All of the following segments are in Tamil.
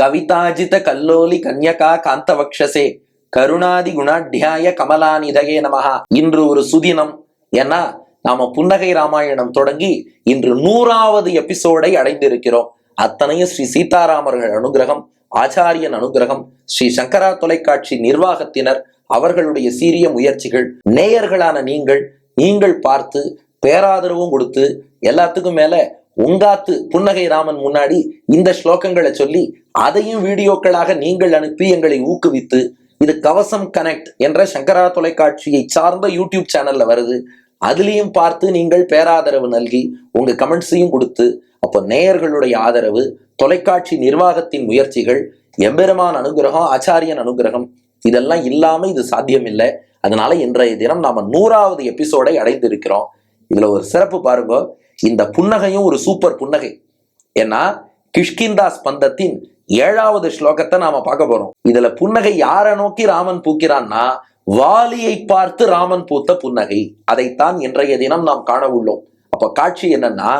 கவிதாஜித கல்லோலி கன்யகா காந்தவக்ஷசே கருணாதி குணாட்யாய கமலாநிதகே நமகா இன்று ஒரு சுதினம். ஏன்னா நாம புன்னகை ராமாயணம் தொடங்கி இன்று நூறாவது எபிசோடை அடைந்திருக்கிறோம். அத்தனையும் ஸ்ரீ சீதாராமர்கள் அனுகிரகம் ஆச்சாரியன் அனுகிரகம் ஸ்ரீ சங்கரா தொலைக்காட்சி நிர்வாகத்தினர் அவர்களுடைய சீரிய முயற்சிகள் நேயர்களான நீங்கள் நீங்கள் பார்த்து பேராதரவும் கொடுத்து எல்லாத்துக்கும் மேல உங்காத்து புன்னகை ராமன் முன்னாடி இந்த ஸ்லோகங்களை சொல்லி அதையும் வீடியோக்களாக நீங்கள் அனுப்பி எங்களை ஊக்குவித்து இது கவசம் கனெக்ட் என்ற சங்கரா தொலைக்காட்சியை சார்ந்த யூடியூப் சேனல்ல வருது. அதுலேயும் பார்த்து நீங்கள் பேராதரவு நல்கி உங்க கமெண்ட்ஸையும் கொடுத்து அப்போ நேயர்களுடைய ஆதரவு தொலைக்காட்சி நிர்வாகத்தின் முயற்சிகள் எம்பெருமான் அனுகிரகம் ஆச்சாரியன் அனுகிரகம் இதெல்லாம் இல்லாம இது சாத்தியம் இல்லை அதனால இன்றைய தினம் நாம நூறாவது எபிசோடை அடைந்திருக்கிறோம். இதுல ஒரு சிறப்பு பாருங்க. இந்த புன்னகையும் ஒரு சூப்பர் புன்னகை. ஏன்னா கிஷ்கிந்தா ஸ்பந்தத்தின் ஏழாவது ஸ்லோகத்தை நாம பார்க்க போறோம். இதுல புன்னகை யாரை நோக்கி ராமன் பூக்கிறான்னா வாலியை பார்த்து ராமன் பூத்த புன்னகை. அதைத்தான் இன்றைய தினம் நாம் காண உள்ளோம். அப்ப காட்சி என்னன்னா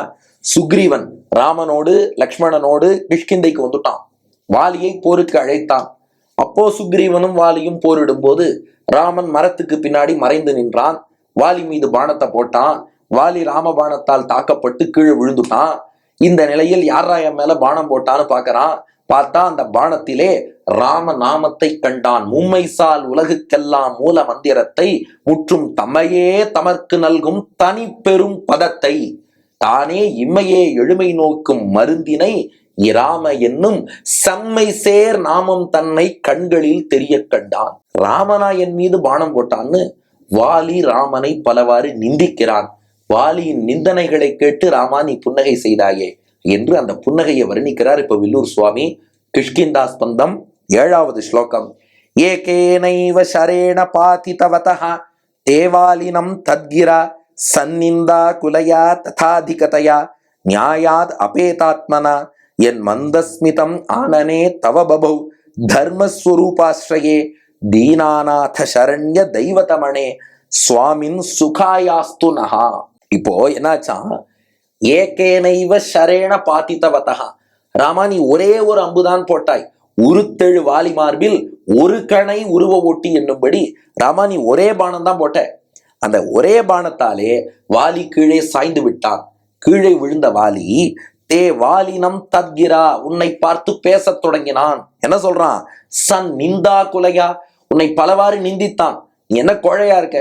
சுக்ரீவன் ராமனோடு லக்ஷ்மணனோடு கிஷ்கிந்தைக்கு வந்துட்டான். வாலியை போருக்கு அழைத்தான். அப்போ சுக்ரீவனும் வாலியும் போரிடும் போது ராமன் மரத்துக்கு பின்னாடி மறைந்து நின்றான். வாலி மீது பானத்தை போட்டான். வாலி ராமபானத்தால் தாக்கப்பட்டு கீழே விழுந்துட்டான். இந்த நிலையில் யாரா என் மேல பானம் போட்டான்னு பாக்குறான் பார்த்தா அந்த பானத்திலே ராம நாமத்தை கண்டான். மும்மைசால் உலகுக்கெல்லாம் மூல மந்திரத்தை முற்றும் தமையே தமர்க்கு நல்கும் தனி பெரும் பதத்தை. தானே இம்மையே எழுமை நோக்கும் மருந்தினை இராம என்னும் செம்மை சேர் நாமம் தன்னை கண்களில் தெரிய கண்டான். ராமனா என் மீது பானம் போட்டான்னு வாலி ராமனை பலவாறு நிந்திக்கிறான். வாலியின் நிந்தனைகளை கேட்டு ராமா நீ புன்னகை செய்தாயே என்று அந்த புன்னகையை வர்ணிக்கிறார் இப்ப வில்லூர் சுவாமி. கிஷ்கிந்தா ஸ்பந்தம் ஏழாவது ஸ்லோகம். ஏகேனைவ சரேண பாதி தவதா தேவாலினம் தத்கிரா சந்நிந்தா குலையா ததாதிகதையா நியாயாத் அபேதாத்மனா என் மந்தஸ்மிதம் ஆனனே தவ பபௌ தர்மஸ்வரூபாஸ்ரயே தீனாநாத சரண்ய தெய்வதமணே சுவாமின் சுகாயாஸ்து நகா இப்போ என்னாச்சா? ஏகேனைவ ஷரேண பாத்தித்தவதா ராமா நீ ஒரே ஒரு அம்புதான் போட்டாய். உருத்தெழு வாலி மார்பில் ஒரு கணை உருவ ஒட்டி என்னும்படி ராமா நீ ஒரே பானம் தான் போட்ட. அந்த ஒரே பானத்தாலே வாலி கீழே சாய்ந்து விட்டான். கீழே விழுந்த வாலி தே வாலினம் தத்கிரா உன்னை பார்த்து பேசத் தொடங்கினான். என்ன சொல்றான்? சன் நிந்தா குலையா உன்னை பலவாறு நிந்தித்தான். நீ என்ன குழையா இருக்க?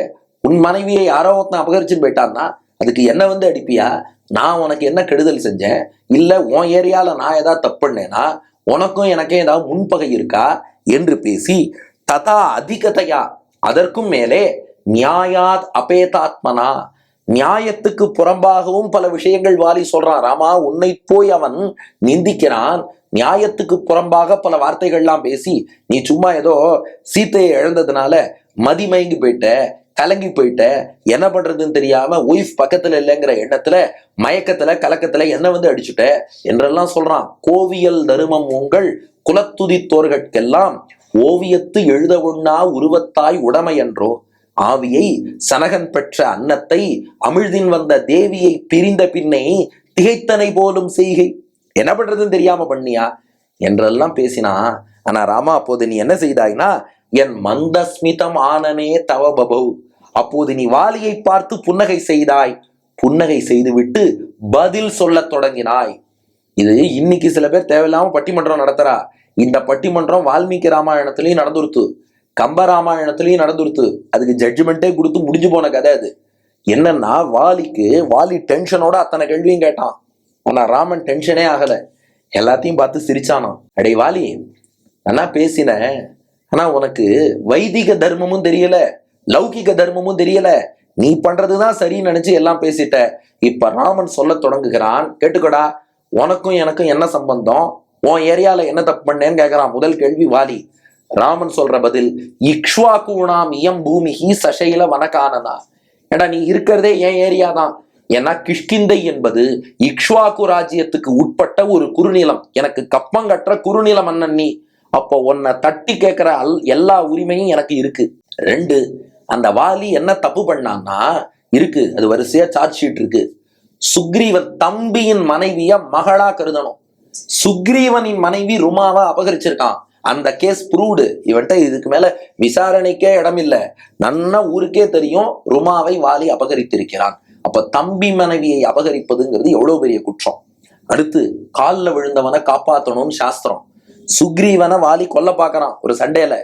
உன் மனைவியை யாரோ ஒருத்தன் அபகரிச்சுன்னு போயிட்டான்னா அதுக்கு என்ன வந்து அடிப்பியா? நான் உனக்கு என்ன கெடுதல் செஞ்சேன்? இல்லை உன் ஏரியாவில் நான் ஏதாவது தப்பு பண்ணேன்னா உனக்கும் எனக்கும் ஏதாவது முன்பகை இருக்கா? என்று பேசி ததா அதிகதையா? அதற்கும் மேலே நியாயாத் அபேதாத்மனா? நியாயத்துக்கு புறம்பாகவும் பல விஷயங்கள் வாலி சொல்றான் ராமா. உன்னை போய் அவன் நிந்திக்கிறான். நியாயத்துக்கு புறம்பாக பல வார்த்தைகள்லாம் பேசி நீ சும்மா ஏதோ சீத்தையை இழந்ததுனால மதிமயங்கி போயிட்ட. கலங்கி போயிட்ட. என்ன பண்றதுன்னு தெரியாம ஒய்ஃப் பக்கத்துல இல்லைங்கிற எண்ணத்துல மயக்கத்துல கலக்கத்துல என்ன வந்து அடிச்சுட்ட? என்றெல்லாம் சொல்றான். கோவியல் தருமம் உங்கள் குலத்துதித்தோர்கட்கெல்லாம் ஓவியத்து எழுத ஒண்ணா உருவத்தாய் உடமை என்றோ ஆவியை சனகன் பெற்ற அன்னத்தை அமிழ்தின் வந்த தேவியை பிரிந்த பின்னே திகைத்தனை போலும் செய்கை. என்ன பண்றதுன்னு தெரியாம பண்ணியா? என்றெல்லாம் பேசினா ஆனா ராமா அப்போது நீ என்ன செய்தாய்னா என் மந்தஸ்மிதம் ஆனனே தவ பபௌ. அப்போது நீ வாலியை பார்த்து புன்னகை செய்தாய். புன்னகை செய்துவிட்டு பதில் சொல்லத் தொடங்கினாய். இது இன்னைக்கு சில பேர் தேவையில்லாம பட்டிமன்றம் நடத்துறா. இந்த பட்டிமன்றம் வால்மீகி ராமாயணத்திலையும் நடந்துருத்து. கம்ப ராமாயணத்திலையும் நடந்துருத்து. அதுக்கு ஜட்ஜ்மெண்ட்டே கொடுத்து முடிஞ்சு போன கதை அது. என்னன்னா வாலிக்கு வாலி டென்ஷனோட அத்தனை கேள்வியும் கேட்டான். ஆனா ராமன் டென்ஷனே ஆகல. எல்லாத்தையும் பார்த்து சிரிச்சானாம். அடே வாலி ஆனா பேசினேன்? ஆனா உனக்கு வைதிக தர்மமும் தெரியல லௌகிக தர்மமும் தெரியல. நீ பண்றதுதான் சரின்னு நினைச்சு எல்லாம் பேசிட்ட. இப்ப ராமன் சொல்ல தொடங்குகிறான். கேட்டுக்கடா உனக்கும் எனக்கும் என்ன சம்பந்தம்? உன் ஏரியால என்ன தப்பு பண்ணேன்னு கேக்குறான். முதல் கேள்வி வாலி. ராமன் சொல்ற பதில் இக்ஷ்வாக்கூணாம் இயம் பூமிஹி சசைல வனகானனா. ஏடா நீ இருக்கிறதே என் ஏரியா தான் ஏன்னா கிஷ்கிந்தை என்பது இக்ஷ்வாக்கு ராஜ்யத்துக்கு உட்பட்ட ஒரு குறுநிலம். எனக்கு கப்பங்கற்ற குறுநில மன்னன் நீ. அப்போ உன்னை தட்டி கேட்கிற அல் எல்லா உரிமையும் எனக்கு இருக்கு. ரெண்டு அந்த வாலி என்ன தப்பு பண்ணான்னா இருக்கு அது வரிசையா சார்ஜ் ஷீட் இருக்கு. சுக்ரீவன் தம்பியின் மனைவிய மகளா கருதணும். சுக்ரீவனின் மனைவி ருமாவா அபகரிச்சிருக்கான். அந்த கேஸ் ப்ரூவ்டு இவன்ட்ட இதுக்கு மேல விசாரணைக்கே இடம் இல்லை நன்னா ஊருக்கே தெரியும் ருமாவை வாலி அபகரித்திருக்கிறான். அப்ப தம்பி மனைவியை அபகரிப்பதுங்கிறது எவ்வளவு பெரிய குற்றம்? அடுத்து காலில் விழுந்தவனை காப்பாத்தணும்னு சாஸ்திரம். சுக்ரீவனை வாலி கொல்ல பார்க்கறான் ஒரு சண்டையில.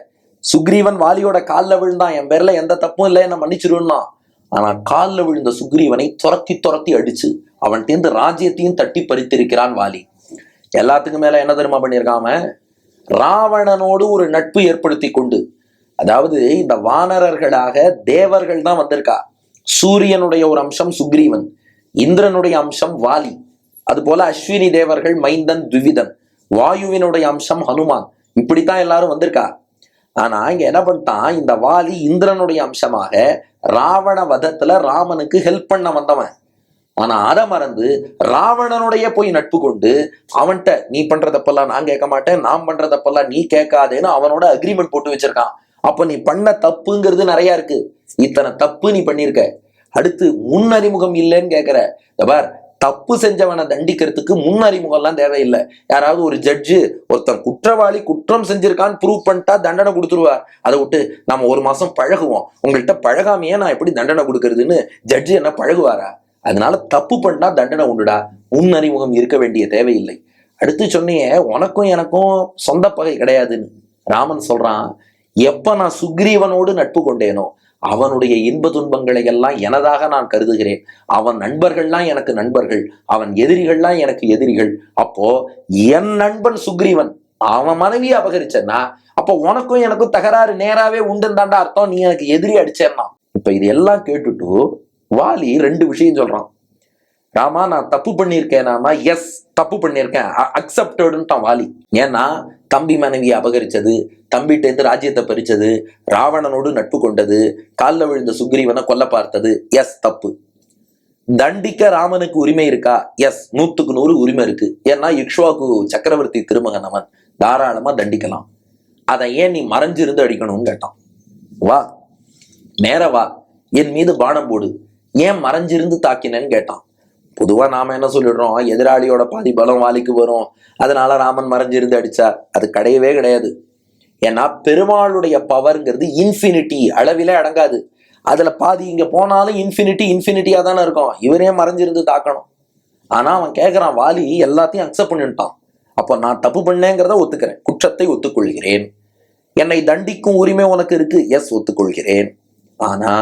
சுக்ரீவன் வாலியோட காலில் விழுந்தான். என் பேர்ல எந்த தப்பும் இல்லை என்ன மன்னிச்சிருன்னா. ஆனா காலில் விழுந்த சுக்ரீவனை துரத்தி துரத்தி அடிச்சு அவன் தேர்ந்து ராஜ்யத்தையும் தட்டி பறித்திருக்கிறான் வாலி. எல்லாத்துக்கும் மேல என்ன தெரியுமா பண்ணியிருக்காம ராவணனோடு ஒரு நட்பு ஏற்படுத்தி கொண்டு அதாவது இந்த வானரர்களாக தேவர்கள் தான் வந்திருக்கா. சூரியனுடைய ஒரு அம்சம் சுக்ரீவன் இந்திரனுடைய அம்சம் வாலி. அதுபோல அஸ்வினி தேவர்கள் மைந்தன் துவிதன். வாயுவினுடைய அம்சம் ஹனுமான். இப்படித்தான் எல்லாரும் வந்திருக்கா. ஆனா இங்க என்ன பண்ணிட்டான்? இந்த வாலி இந்திரனுடைய அம்சமாக ராவண வதத்துல ராமனுக்கு ஹெல்ப் பண்ண வந்தவன். ஆனா அதை மறந்து ராவணனுடைய போய் நட்பு கொண்டு அவன்கிட்ட நீ பண்றதப்பெல்லாம் நான் கேட்க மாட்டேன். நான் பண்றதப்பெல்லாம் நீ கேட்காதேன்னு அவனோட அக்ரிமெண்ட் போட்டு வச்சிருக்கான். அப்ப நீ பண்ண தப்புங்கிறது நிறைய இருக்கு. இத்தனை தப்பு நீ பண்ணிருக்க அடுத்து முன் அறிமுகம் இல்லைன்னு கேட்கிற. பார் தப்பு செஞ்சவனை தண்டிக்கிறதுக்கு முன் அறிமுகம்லாம் தேவையில்லை. யாராவது ஒரு ஜட்ஜு ஒருத்தன் குற்றவாளி குற்றம் செஞ்சிருக்கான்னு ப்ரூவ் பண்ணிட்டா தண்டனை கொடுத்துருவார். அதை விட்டு நம்ம ஒரு மாசம் பழகுவோம். உங்கள்கிட்ட பழகாமையே நான் எப்படி தண்டனை கொடுக்கறதுன்னு ஜட்ஜு என்ன பழகுவாரா? அதனால தப்பு பண்ணா தண்டனை உண்டுடா. முன் அறிமுகம் இருக்க வேண்டிய தேவையில்லை. அடுத்து சொன்னியே உனக்கும் எனக்கும் சொந்த பகை கிடையாதுன்னு. ராமன் சொல்றான் எப்ப நான் சுக்ரீவனோடு நட்பு கொண்டேனோ அவனுடைய இன்ப துன்பங்களை எல்லாம் எனதாக நான் கருதுகிறேன். அவன் நண்பர்கள்லாம் எனக்கு நண்பர்கள். அவன் எதிரிகள்லாம் எனக்கு எதிரிகள். அப்போ என் நண்பன் சுக்ரீவன் அவன் மனைவியை அபகரிச்சேன்னா அப்போ உனக்கும் எனக்கும் தகராறு நேராவே உண்டுந்தாண்டா அர்த்தம். நீ எனக்கு எதிரி அடிச்சேன்னா. இப்ப இது எல்லாம் கேட்டுட்டு வாலி ரெண்டு விஷயம் சொல்றான். ராமா நான் தப்பு பண்ணியிருக்கேனாமா? எஸ் தப்பு பண்ணியிருக்கேன். அக்செப்டடுன்ட்டான் வாலி. ஏன்னா தம்பி மனைவியை அபகரிச்சது தம்பிட்டேந்து ராஜ்யத்தை பறிச்சது ராவணனோடு நட்பு கொண்டது காலில் விழுந்த சுக்ரீவனை கொல்ல பார்த்தது. எஸ் தப்பு. தண்டிக்க ராமனுக்கு உரிமை இருக்கா? எஸ். நூற்றுக்கு நூறு உரிமை இருக்கு. ஏன்னா இக்ஷ்வாக்கு சக்கரவர்த்தி திருமகன் அவன். தாராளமா தண்டிக்கலாம். அதை ஏன் நீ மறைஞ்சிருந்து அடிக்கணும்னு கேட்டான். வா. நேர வா. என் மீது பானம் போடு. ஏன் மறைஞ்சிருந்து தாக்கினேன்னு கேட்டான். பொதுவாக நாம என்ன சொல்லிடுறோம்? எதிராளியோட பாதி பலம் வாலிக்கு வரும். அதனால ராமன் மறைஞ்சிருந்து அடிச்சார் அது கிடையவே கிடையாது. ஏன்னா பெருமாளுடைய பவர்ங்கிறது இன்ஃபினிட்டி அளவிலே அடங்காது. அதில் பாதி இங்கே போனாலும் இன்ஃபினிட்டி இன்ஃபினிட்டியாக தானே இருக்கும். இவரே மறைஞ்சிருந்து தாக்கணும். ஆனால் அவன் கேட்குறான் வாலி எல்லாத்தையும் அக்செப்ட் பண்ணிட்டான். அப்போ நான் தப்பு பண்ணேங்கிறத ஒத்துக்கிறேன். குற்றத்தை ஒத்துக்கொள்கிறேன். என்னை தண்டிக்கும் உரிமை உனக்கு இருக்கு. எஸ் ஒத்துக்கொள்கிறேன். ஆனா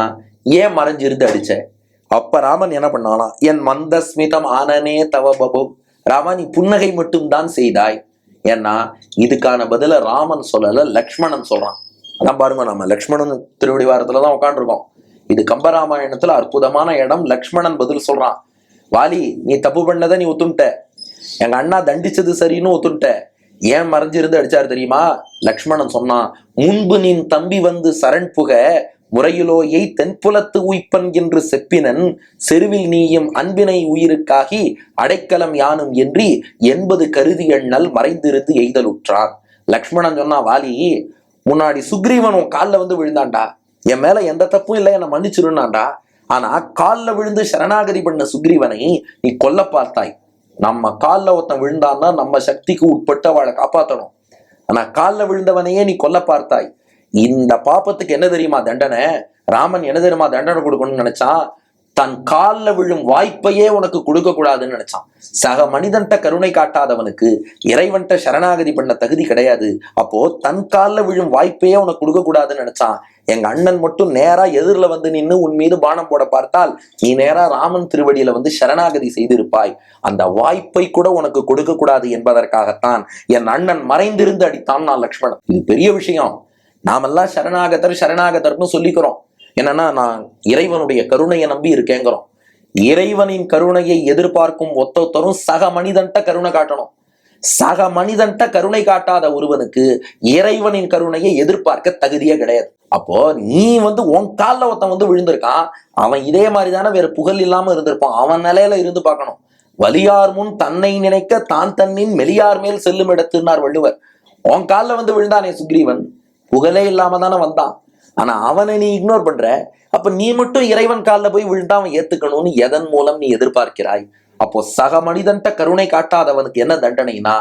ஏன் மறைஞ்சிருந்து அடித்தேன் அப்ப ராமன் என்ன பண்ணானா என் மந்தஸ்மிதம் ஆனனே தவ பபு. ராமா நீ புன்னகை மட்டும் தான் செய்தாய். ஏன்னா இதுக்கான பதில ராமன் சொல்லல லக்ஷ்மணன் சொல்றான். அதான் பாருங்க நம்ம லக்ஷ்மணன் திருவடி வாரத்துல தான் உட்காந்துருக்கோம் இது கம்பராமாயணத்துல அற்புதமான இடம் லக்ஷ்மணன் பதில் சொல்றான். வாலி நீ தப்பு பண்ணதை நீ ஒத்துட்ட எங்க அண்ணா தண்டிச்சது சரின்னு ஒத்துட்ட ஏன் மறைஞ்சிருந்து அடிச்சாரு தெரியுமா? லக்ஷ்மணன் சொன்னான் முன்பு நின் தம்பி வந்து சரண் புக முறையிலோயை தென்புலத்து உய்ப்பன் என்று செப்பினன் செருவில் நீயும் அன்பினை உயிருக்காகி அடைக்கலம் யானும் என்றி என்பது கருதி எண்ணல் மறைந்திருந்து எய்தலுற்றார். லக்ஷ்மணன் சொன்னா வாலி முன்னாடி சுக்ரீவன் உன் காலில் வந்து விழுந்தான்டா என் மேல எந்த தப்பும் இல்லை என்னை மன்னிச்சிருந்தாண்டா ஆனா காலில் விழுந்து சரணாகதி பண்ண சுக்ரீவனை நீ கொல்ல பார்த்தாய். நம்ம காலில் ஒருத்தன் விழுந்தான்னா நம்ம சக்திக்கு உட்பட்டு அவளை காப்பாற்றணும் ஆனா காலில் விழுந்தவனையே நீ கொல்ல பார்த்தாய். இந்த பாப்பத்துக்கு என்ன தெரியுமா தண்டனை? ராமன் என்ன தெரியுமா தண்டனை கொடுக்கணும்னு நினைச்சான் தன் காலில் விழும் வாய்ப்பையே உனக்கு கொடுக்க கூடாதுன்னு நினைச்சான். சக மனிதன்ட்ட கருணை காட்டாதவனுக்கு இறைவன்ட்ட சரணாகதி பண்ண தகுதி கிடையாது. அப்போ தன் காலில் விழும் வாய்ப்பையே உனக்கு கொடுக்க கூடாதுன்னு நினைச்சான். எங்க அண்ணன் மட்டும் நேரா எதிரில் வந்து நின்று உன் மீது பானம் போட பார்த்தால் நீ நேரா ராமன் திருவடியில வந்து சரணாகதி செய்திருப்பாய். அந்த வாய்ப்பை கூட உனக்கு கொடுக்க கூடாது என்பதற்காகத்தான் என் அண்ணன் மறைந்திருந்து அடித்தான் நான் லக்ஷ்மணன். இது பெரிய விஷயம். நாமெல்லாம் சரணாகதர் சரணாகதர்னு சொல்லிக்கிறோம். என்னன்னா நான் இறைவனுடைய கருணையை நம்பி இருக்கேங்கிறோம். இறைவனின் கருணையை எதிர்பார்க்கும் ஒத்தொத்தரும் சக மனிதன்ட்ட கருணை காட்டணும். சக மனிதன்ட்ட கருணை காட்டாத ஒருவனுக்கு இறைவனின் கருணையை எதிர்பார்க்க தகுதியே கிடையாது. அப்போ நீ வந்து உன் காலில் ஒருத்தன் வந்து விழுந்திருக்கான். அவன் இதே மாதிரி தானே வேற புகழ் இல்லாம இருந்திருப்பான். அவன் நிலையில இருந்து பார்க்கணும். வலியார் முன் தன்னை நினைக்க தான் தன்னின் மெலியார் மேல் செல்லும் இடத்துனார் வள்ளுவர். உன் காலில் வந்து விழுந்தானே சுக்ரீவன்? புகழே இல்லாம தானே வந்தான். ஆனா அவனை நீ இக்னோர் பண்ற. அப்ப நீ மட்டும் இறைவன் காலில் போய் விழுந்தா அவன் ஏத்துக்கணும்னு எதன் மூலம் நீ எதிர்பார்க்கிறாய்? அப்போ சக மனிதன்ட்ட கருணை காட்டாதவனுக்கு என்ன தண்டனைனா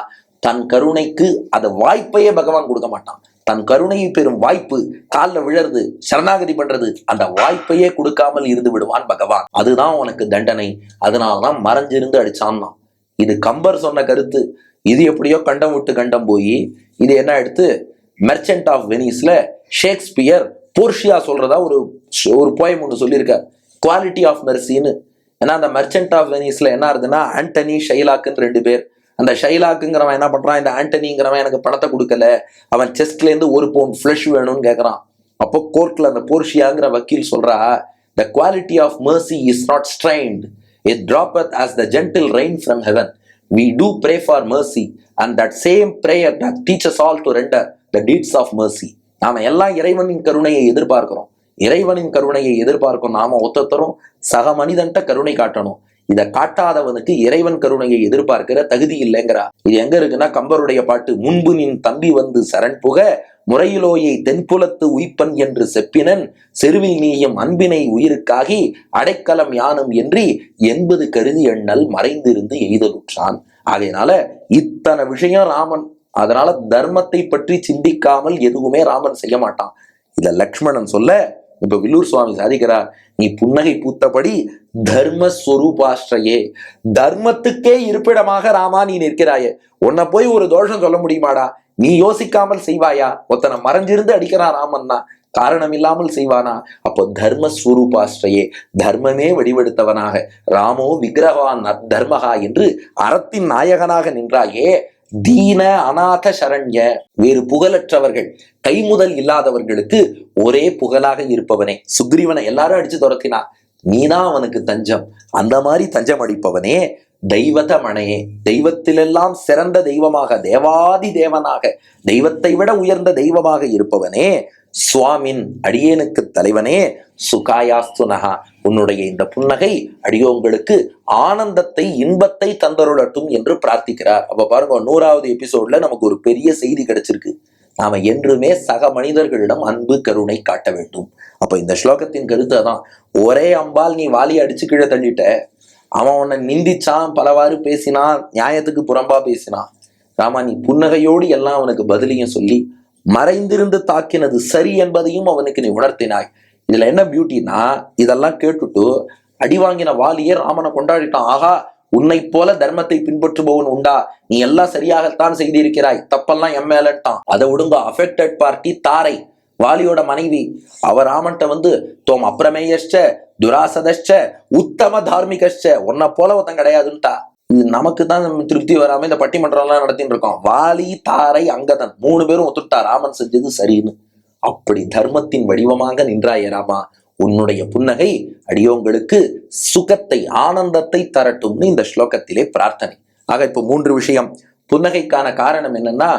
தன் கருணைக்கு அந்த வாய்ப்பையே பகவான் கொடுக்க மாட்டான். தன் கருணையை பெறும் வாய்ப்பு காலில் விழறது சரணாகதி பண்றது அந்த வாய்ப்பையே கொடுக்காமல் இருந்து விடுவான் பகவான். அதுதான் உனக்கு தண்டனை. அதனாலதான் மறைஞ்சிருந்து அடிச்சான்னா இது கம்பர் சொன்ன கருத்து. இது எப்படியோ கண்டம் விட்டு கண்டம் போய் இது என்ன எடுத்து மெர்ச்சன்ட் ஆஃப் வெனிஸ்ல ஷேக்ஸ்பியர் போர்ஷியா சொல்றதா ஒரு ஒரு போயம் ஒன்று சொல்லியிருக்கார். குவாலிட்டி ஆஃப் மெர்சின்னு ஏன்னா அந்த மெர்ச்சன்ட் ஆஃப் வெனிஸ்ல என்ன ஆகுதுன்னா ஆண்டனி ஷைலாக்குன்னு ரெண்டு பேர். அந்த ஷைலாக்குங்கிறவன் என்ன பண்றான்? இந்த ஆண்டனிங்கிறவன் எனக்கு பணத்தை கொடுக்கல. அவன் செஸ்ட்லேருந்து ஒரு பவுண்ட் ஃப்ளஷ் வேணும்னு கேட்குறான் அப்போ கோர்ட்ல அந்த போர்ஷியாங்கிற வக்கீல் சொல்றா the quality of mercy is not strained it droppeth as the gentle rain from heaven we do pray for mercy and that same prayer that teachers all to render the deeds of mercy நாம எல்லாம் இறைவனின் கருணையை எதிர்பார்க்கிறோம். இறைவனின் கருணையை எதிர்பார்க்கும் நாம ஒத்தத்தரும் சக மனிதன்ட்ட கருணை காட்டணும். இதை காட்டாதவனுக்கு இறைவன் கருணையை எதிர்பார்க்கிற தகுதி இல்லைங்கிறா. இது எங்க இருக்குன்னா கம்பருடைய பாட்டு முன்பு நின் தம்பி வந்து சரண் புக முறையிலோயை தென்புலத்து உயிப்பன் என்று செப்பினன் செருவில் நீயும் அன்பினை உயிருக்காகி அடைக்கலம் யானும் என்றி என்பது கருதி எண்ணல் மறைந்திருந்து எய்தலுற்றான். ஆகையினால இத்தனை விஷயம் ராமன் அதனால தர்மத்தை பற்றி சிந்திக்காமல் எதுவுமே ராமன் செய்ய மாட்டான். இத லக்ஷ்மணன் சொல்ல இப்ப வில்லூர் சுவாமி சாதிக்கிறார் நீ புன்னகை பூத்தபடி தர்ம ஸ்வரூபாஷ்டயே தர்மத்துக்கே இருப்பிடமாக ராமா நீ நிற்கிறாயே. உன்னை போய் ஒரு தோஷம் சொல்ல முடியுமாடா? நீ யோசிக்காமல் செய்வாயா? ஒத்தனை மறைஞ்சிருந்து அடிக்கிறான் ராமன்னா காரணம் இல்லாமல் செய்வானா? அப்போ தர்ம ஸ்வரூபாஷ்டயே தர்மமே வடிவெடுத்தவனாக ராமோ விக்கிரகான் தர்மகா என்று அறத்தின் நாயகனாக நின்றாயே தீன அநாத சரண்ய. வேறு புகழற்றவர்கள் கைமுதல் இல்லாதவர்களுக்கு ஒரே புகழாக இருப்பவனே. சுக்ரீவனை எல்லாரும் அடிச்சு துரத்தினா நீதான் அவனுக்கு தஞ்சம். அந்த மாதிரி தஞ்சம் அடிப்பவனே தெய்வத மனையே தெய்வத்திலெல்லாம் சிறந்த தெய்வமாக தேவாதி தேவனாக தெய்வத்தை விட உயர்ந்த தெய்வமாக இருப்பவனே சுவாமின் அடியேனுக்கு தலைவனே சுகாயாஸ்துனகா உன்னுடைய இந்த புன்னகை அடியோங்களுக்கு ஆனந்தத்தை இன்பத்தை தந்தருளட்டும் என்று பிரார்த்திக்கிறார். அப்ப பாருங்க நூறாவது எபிசோட்ல நமக்கு ஒரு பெரிய செய்தி கிடைச்சிருக்கு. நாம என்றுமே சக மனிதர்களிடம் அன்பு கருணை காட்ட வேண்டும். அப்ப இந்த ஸ்லோகத்தின் கருத்து அதான். ஒரே அம்பால் நீ வாலி அடிச்சு கீழே தள்ளிட்ட. அவன் உன்னை நிந்திச்சான் பலவாறு பேசினான் நியாயத்துக்கு புறம்பா பேசினான். ராமா நீ புன்னகையோடு எல்லாம் அவனுக்கு பதிலையும் சொல்லி மறைந்திருந்து தாக்கினது சரி என்பதையும் அவனுக்கு நீ உணர்த்தினாய். இதுல என்ன பியூட்டினா இதெல்லாம் கேட்டுட்டு அடி வாங்கின வாலியே ராமனை கொண்டாடிட்டான். ஆகா உன்னை போல தர்மத்தை பின்பற்றுபவன் உண்டா? நீ எல்லாம் சரியாகத்தான் செய்திருக்கிறாய். தப்பெல்லாம் எம் மேலட்டான் அதை விடுங்க அஃபெக்டட் பார்ட்டி தாரை. வாலியோட மனைவி. அவ ராமன்ட்ட வந்து தோம் அப்புறமேயஷ்ட துராசதஷ்ட உத்தம தார்மிகஷ்ட உன்னை போல ஒருத்தன் கிடையாதுன்ட்டா. நமக்கு தான் திருப்தி வராம இந்த பட்டிமன்றம்லாம் நடத்தின்னு இருக்கோம் வாலி தாரை அங்கதன் மூணு பேரும் ஒத்துட்டா ராமன் செஞ்சது சரின்னு. அப்படி தர்மத்தின் வடிவமாக நின்றாய ராமா. உன்னுடைய புன்னகை அடியோங்களுக்கு சுகத்தை ஆனந்தத்தை தரட்டும்னு இந்த ஸ்லோகத்திலே பிரார்த்தனை. ஆக இப்போ மூன்று விஷயம். புன்னகைக்கான காரணம் என்னன்னா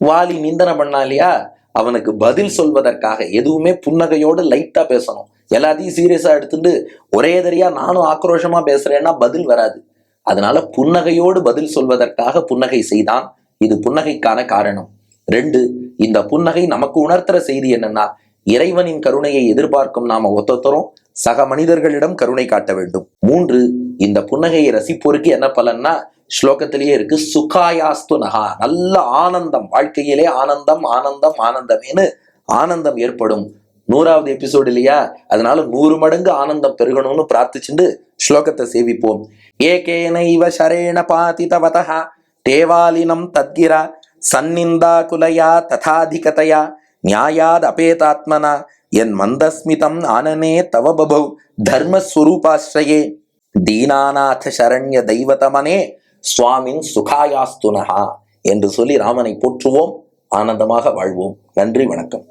வாலி நிந்தனை பண்ணா இல்லையா? அவனுக்கு பதில் சொல்வதற்காக எதுவுமே புன்னகையோடு லைட்டா பேசணும். எல்லாத்தையும் சீரியஸா எடுத்துட்டு ஒரே தரியா நானும் ஆக்ரோஷமா பேசுறேன்னா பதில் வராது. அதனால புன்னகையோடு பதில் சொல்வதற்காக புன்னகை செய்தான். இது புன்னகைக்கான காரணம். ரெண்டு இந்த புன்னகை நமக்கு உணர்த்துற செய்தி என்னன்னா இறைவனின் கருணையை எதிர்பார்க்கும் நாம ஒத்தொத்தரும் சக மனிதர்களிடம் கருணை காட்ட வேண்டும். மூன்று இந்த புன்னகையை ரசிப்போருக்கு என்ன பலன்னா ஸ்லோகத்திலேயே இருக்கு சுகாயாஸ்து நகா நல்ல ஆனந்தம் வாழ்க்கையிலே ஆனந்தம் ஆனந்தம் ஆனந்தமேனு ஆனந்தம் ஏற்படும். நூறாவது எபிசோடு இல்லையா? அதனால நூறு மடங்கு ஆனந்தம் பெருகணும்னு பிரார்த்திச்சுண்டு ஸ்லோகத்தை சேவிப்போம். ஏகேனைவ சரேண பாதி தவதா தேவாலினம் தத்கிரா சந்நிந்தா குலையா ததாதிகதையா நியாயாத் அபேதாத்மனா என் மந்தஸ்மிதம் ஆனனே தவ பபௌ தர்மஸ்வரூபாஸ்ரயே தீனாநாத சரண்ய தெய்வதமனே சுவாமின் சுகாயாஸ்துனஹா என்று சொல்லி ராமனை போற்றுவோம். ஆனந்தமாக வாழ்வோம். நன்றி வணக்கம்.